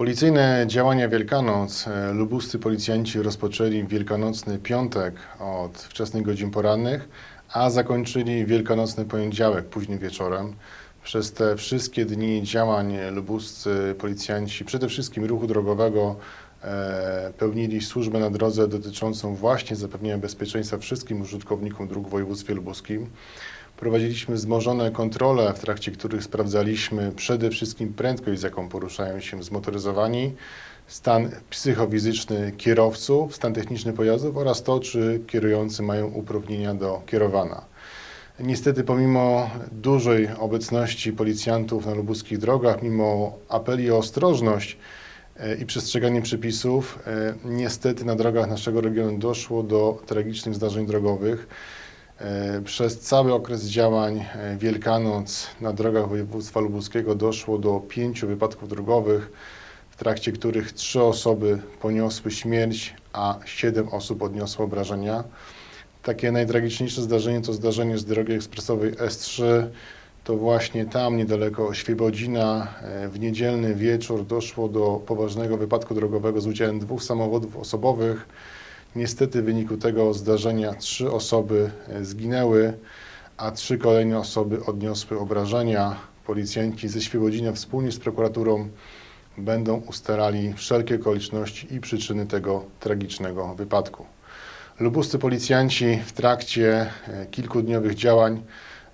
Policyjne działania Wielkanoc e, lubuscy policjanci rozpoczęli wielkanocny piątek od wczesnych godzin porannych, a zakończyli wielkanocny poniedziałek późnym wieczorem. Przez te wszystkie dni działań lubuscy policjanci, przede wszystkim ruchu drogowego, e, pełnili służbę na drodze dotyczącą właśnie zapewnienia bezpieczeństwa wszystkim użytkownikom dróg w województwie lubuskim. Prowadziliśmy wzmożone kontrole, w trakcie których sprawdzaliśmy przede wszystkim prędkość, z jaką poruszają się zmotoryzowani, stan psychofizyczny kierowców, stan techniczny pojazdów oraz to, czy kierujący mają uprawnienia do kierowania. Niestety, pomimo dużej obecności policjantów na lubuskich drogach, mimo apeli o ostrożność e, i przestrzeganie przepisów, e, niestety na drogach naszego regionu doszło do tragicznych zdarzeń drogowych. E, Przez cały okres działań e, Wielkanoc na drogach województwa lubuskiego doszło do pięciu wypadków drogowych, w trakcie których trzy osoby poniosły śmierć, a siedem osób odniosło obrażenia. Takie najtragiczniejsze zdarzenie to zdarzenie z drogi ekspresowej S3. To właśnie tam, niedaleko Świebodzina, e, w niedzielny wieczór doszło do poważnego wypadku drogowego z udziałem dwóch samochodów osobowych. Niestety w wyniku tego zdarzenia trzy osoby e, zginęły, a trzy kolejne osoby odniosły obrażenia. Policjanci ze Świebodzina wspólnie z prokuraturą będą ustalali wszelkie okoliczności i przyczyny tego tragicznego wypadku. Lubuscy policjanci w trakcie e, kilkudniowych działań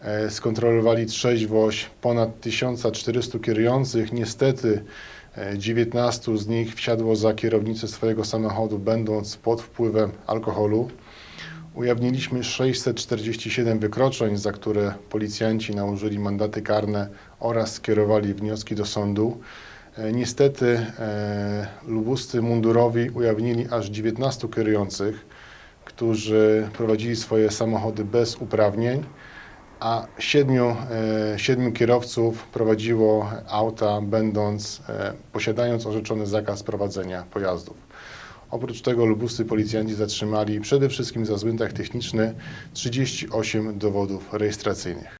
e, skontrolowali trzeźwość ponad 1400 kierujących. Niestety 19 z nich wsiadło za kierownicę swojego samochodu, będąc pod wpływem alkoholu. Ujawniliśmy 647 wykroczeń, za które policjanci nałożyli mandaty karne oraz skierowali wnioski do sądu. E, Niestety e, lubuscy mundurowi ujawnili aż 19 kierujących, którzy prowadzili swoje samochody bez uprawnień, a siedmiu, e, siedmiu kierowców prowadziło auta, będąc, e, posiadając orzeczony zakaz prowadzenia pojazdów. Oprócz tego lubuscy policjanci zatrzymali przede wszystkim za zły techniczny 38 dowodów rejestracyjnych.